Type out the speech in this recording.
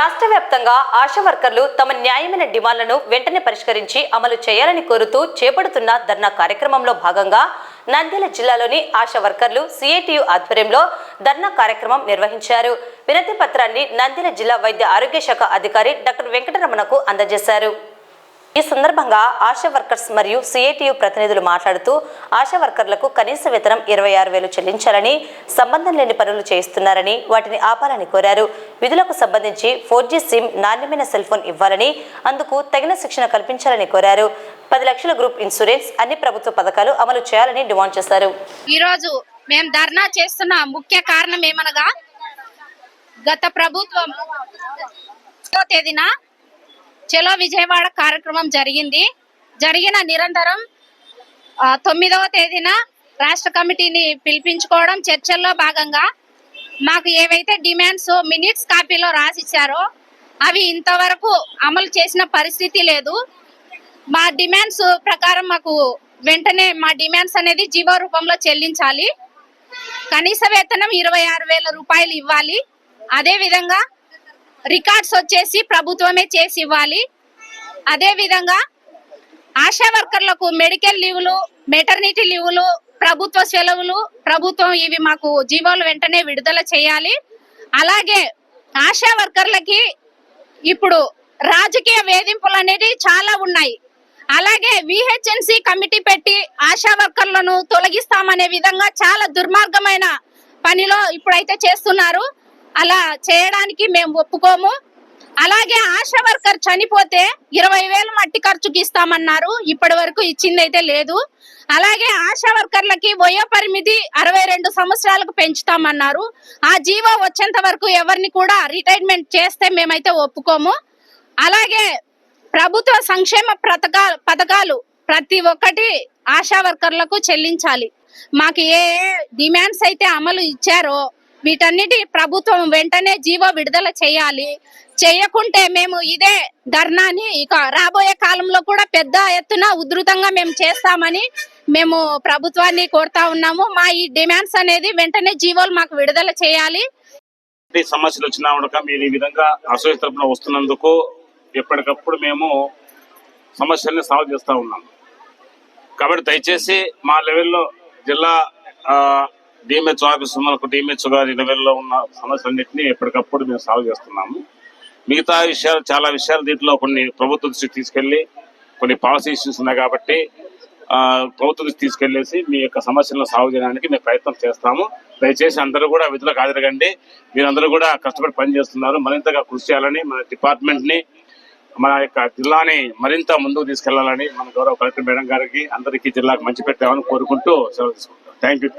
రాష్ట్ర వ్యాప్తంగా ఆశా వర్కర్లు తమ న్యాయమైన డిమాండ్లను వెంటనే పరిష్కరించి అమలు చేయాలని కోరుతూ చేపడుతున్న ధర్నా కార్యక్రమంలో భాగంగా నంద్యాల జిల్లాలోని ఆశా వర్కర్లు సిఐటియు ఆధ్వర్యంలో ధర్నా కార్యక్రమం నిర్వహించారు. వినతి పత్రాన్ని నంద్యాల జిల్లా వైద్య ఆరోగ్య శాఖ అధికారి డాక్టర్ వెంకటరమణకు అందజేశారు. ఈ సందర్భంగా ఆశా వర్కర్స్ మరియు సిఐటియు ప్రతినిధులు మాట్లాడుతూ ఆశా వర్కర్లకు కనీస వేతనం ఇరవై ఆరు వేలు చెల్లించాలని సంబంధం లేని పనులు చేయిస్తున్నారని వాటిని ఆపాలని కోరారు. విధులకు సంబంధించి ఫోర్ జీ సిమ్ నాణ్యమైన సెల్ ఫోన్ ఇవ్వాలని అందుకు తగిన శిక్షణ కల్పించాలని కోరారు. పది లక్షల గ్రూప్ ఇన్సూరెన్స్ అన్ని ప్రభుత్వ పథకాలు అమలు చేయాలని డిమాండ్ చేశారు. ఈరోజు మేము ధర్నా చేస్తున్న ముఖ్య కారణం ఏమనగా గత ప్రభుత్వం తేదీన చలో విజయవాడ కార్యక్రమం జరిగింది. జరిగిన నిరంతరం తొమ్మిదవ తేదీన రాష్ట్ర కమిటీని పిలిపించుకోవడం చర్చల్లో భాగంగా మాకు ఏవైతే డిమాండ్స్ మినిట్స్ కాపీలో రాసిచ్చారో అవి ఇంతవరకు అమలు చేసిన పరిస్థితి లేదు. మా డిమాండ్స్ ప్రకారం మాకు వెంటనే మా డిమాండ్స్ అనేది జీవో రూపంలో చెల్లించాలి. కనీస వేతనం ఇరవై ఆరు వేల రూపాయలు ఇవ్వాలి. అదే విధంగా రికార్డ్స్ వచ్చేసి ప్రభుత్వమే చేసి ఇవ్వాలి. అదేవిధంగా ఆశా వర్కర్లకు మెడికల్ లీవులు మెటర్నిటీ లీవులు ప్రభుత్వ సెలవులు ప్రభుత్వం ఇవి మాకు జీవోలు వెంటనే విడుదల చేయాలి. అలాగే ఆశా వర్కర్లకి ఇప్పుడు రాజకీయ వేధింపులు అనేది చాలా ఉన్నాయి. అలాగే విహెచ్ఎన్సి కమిటీ పెట్టి ఆశా వర్కర్లను తొలగిస్తామనే విధంగా చాలా దుర్మార్గమైన పనిలో ఇప్పుడైతే చేస్తున్నారు. అలా చేయడానికి మేము ఒప్పుకోము. అలాగే ఆశా వర్కర్ చనిపోతే ఇరవై వేలు మట్టి ఖర్చుకి ఇస్తామన్నారు. ఇప్పటి వరకు ఇచ్చింది అయితే లేదు. అలాగే ఆశా వర్కర్లకి వయో పరిమితి అరవై రెండు సంవత్సరాలకు పెంచుతామన్నారు. ఆ జీవో వచ్చేంత వరకు ఎవరిని కూడా రిటైర్మెంట్ చేస్తే మేమైతే ఒప్పుకోము. అలాగే ప్రభుత్వ సంక్షేమ పథకాలు పథకాలు ప్రతి ఒక్కటి ఆశా వర్కర్లకు చెల్లించాలి. మాకు ఏ ఏ డిమాండ్స్ అయితే అమలు ఇచ్చారో వీటన్నిటి ప్రభుత్వం వెంటనే జీవో విడుదల చేయాలి. చేయకుంటే మేము ఇదే ధర్నాని ఇక రాబోయే కాలంలో కూడా పెద్ద ఎత్తున ఉధృతంగా మేము చేస్తామని మేము ప్రభుత్వాన్ని కోరుతా ఉన్నాము. మా ఈ డిమాండ్స్ అనేది వెంటనే జీవోలు మాకు విడుదల చేయాలి. సమస్యలు వచ్చినా ఉండక మీరు ఈ విధంగా అసోసియేషన్ తరఫున వస్తున్నందుకు ఎప్పటికప్పుడు మేము సమస్యల్ని సాల్వ్ చేస్తూ ఉన్నాం. కాబట్టి దయచేసి మా లెవెల్లో జిల్లా డిఎంహెచ్ ఆఫీస్ మనకు డిఎంహెచ్ గారి లెవెల్లో ఉన్న సమస్యలన్నింటినీ ఎప్పటికప్పుడు మేము సాల్వ్ చేస్తున్నాము. మిగతా విషయాలు చాలా విషయాలు దీంట్లో కొన్ని ప్రభుత్వ దృష్టికి తీసుకెళ్ళి కొన్ని పాలసీ ఇష్యూస్ ఉన్నాయి కాబట్టి ప్రభుత్వ దృష్టి తీసుకెళ్ళేసి మీ యొక్క సమస్యలను సాల్వ్ చేయడానికి మేము ప్రయత్నం చేస్తాము. దయచేసి అందరూ కూడా విధులకు హాజరగండి. మీరందరూ కూడా కష్టపడి పనిచేస్తున్నారు మరింతగా కృషి చేయాలని మన డిపార్ట్మెంట్ని మన యొక్క జిల్లాని మరింత ముందుకు తీసుకెళ్ళాలని మన గౌరవ కలెక్టర్ మేడం గారికి అందరికీ జిల్లాకు మంచి పెట్టామని కోరుకుంటూ సెలవు తీసుకుంటాం థ్యాంక్ యూ.